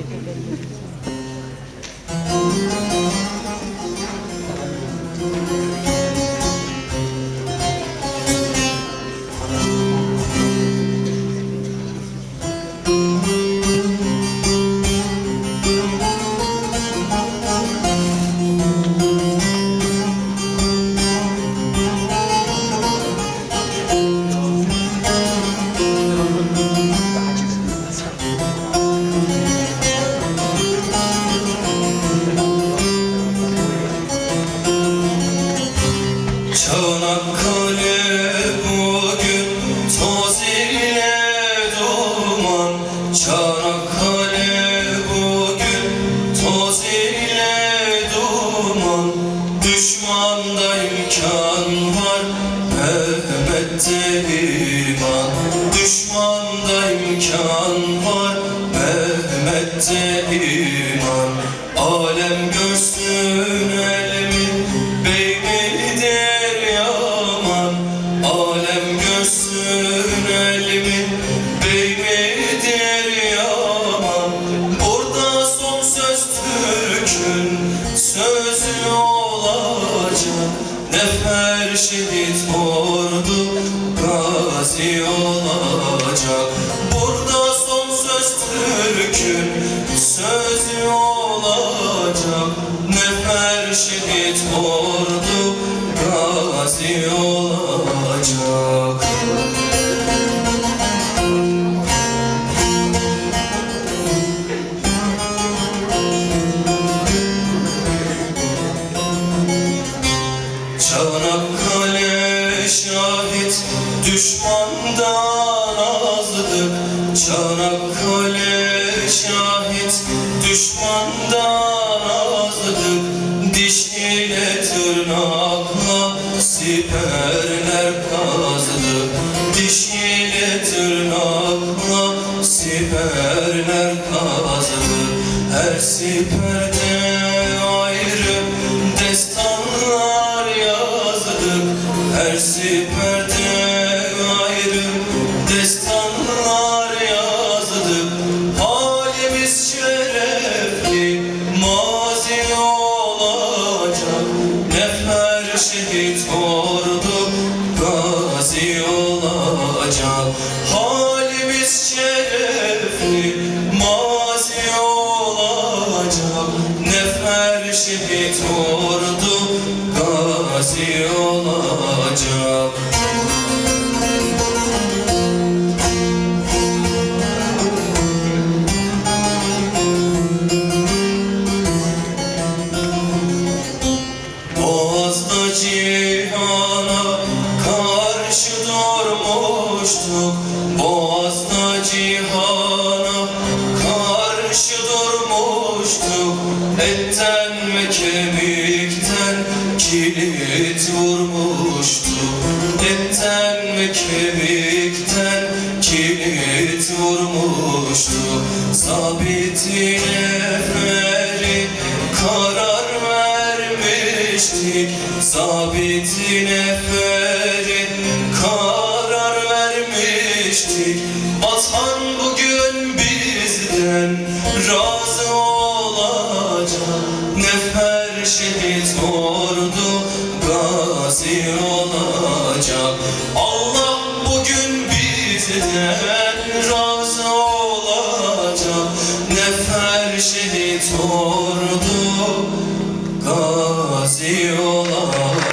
어떻게 되는지. İmkan var Mehmet'te iman. Alem görsün elimin Beymidir yaman. Alem görsün elimin Beymidir yaman Nefer şehit ordu Gazi olacak. Burada son söz Türk'ün Sözü olacak. Nefer şehit ordu Gazi olacak şahit düşmandan azdık. Çanakkale şahit düşmandan azdık. Dişiyle tırnakla siperler kazdık. Dişiyle tırnakla siperler kazdık. Her siperde şehit ordu gazi olacak Halimiz şerefli mazi olacak Nefer şehit ordu gazi olacak durmuştuk Etten ve kemikten kilit vurmuştuk Etten ve kemikten kilit vurmuştuk Sabitin Şehit ordu gazi olacak. Allah bugün bizden razı olacak. Nefer şehit ordu gazi olacak